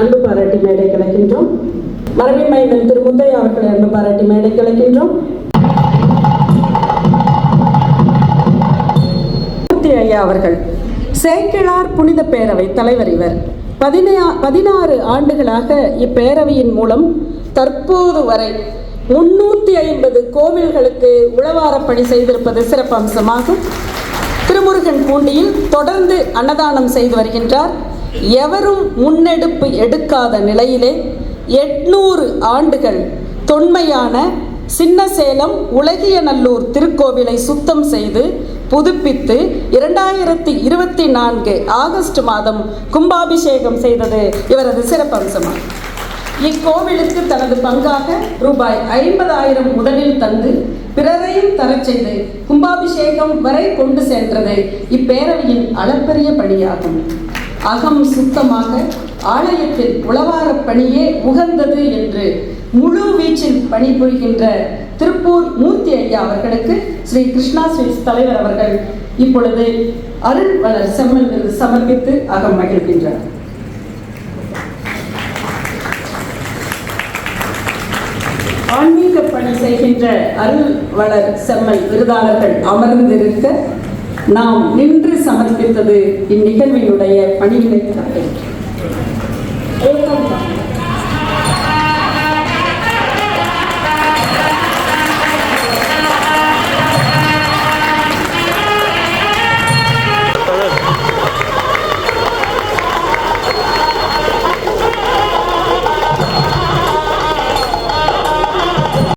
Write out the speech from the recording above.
அன்பு பாராட்டி மேடை கிடைக்கின்றோம். மரபி மைந்தன் திரு முந்தைய அவர்களை அன்பு பாராட்டி மேடை கிடைக்கின்றோம். ஐயா அவர்கள் சேக்கிழார் புனித பேரவை தலைவர் இவர். பதினா பதினாறு ஆண்டுகளாக இப்பேரவையின் மூலம் தற்போது வரை முன்னூற்றி ஐம்பது கோவில்களுக்கு உழவாரப்பணி செய்திருப்பது சிறப்பம்சமாகும். திருமுருகன் பூண்டியில் தொடர்ந்து அன்னதானம் செய்து வருகின்றார். எவரும் முன்னெடுப்பு எடுக்காத நிலையிலே எட்நூறு ஆண்டுகள் தொன்மையான சின்னசேலம் உலகியநல்லூர் திருக்கோவிலை சுத்தம் செய்து புதுப்பித்து இரண்டாயிரத்தி இருபத்தி நான்கு ஆகஸ்ட் மாதம் கும்பாபிஷேகம் செய்தது இவரது சிறப்பம்சமாகும். இக்கோவிலுக்கு தனது பங்காக ரூபாய் ஐம்பதாயிரம் முதலில் தந்து பிறரையும் தரச் செய்து கும்பாபிஷேகம் வரை கொண்டு சென்றது இப்பேரவையின் அளப்பரிய பணியாகும் அகம் சுத்தமாக ஆலயத்தில் உளவார பணியே உகந்தது என்று முழு வீச்சில் பணிபுரிகின்ற திருப்பூர் மூர்த்தி ஐயா அவர்களுக்கு ஸ்ரீ கிருஷ்ணா ஸ்வீட்ஸ் தலைவர் அவர்கள் இப்பொழுது அருள் வளர் செம்மல் விருது சமர்ப்பித்து அகம் மகிழ்கின்றார். ஆன்மீக பணி செய்கின்ற அருள் வளர் செம்மல் விருதாளர்கள் அமர்ந்திருக்க நாம் நின்று சமர்ப்பித்தது இந்நிகழ்வினுடைய பணிகளை காட்டுகிறோம்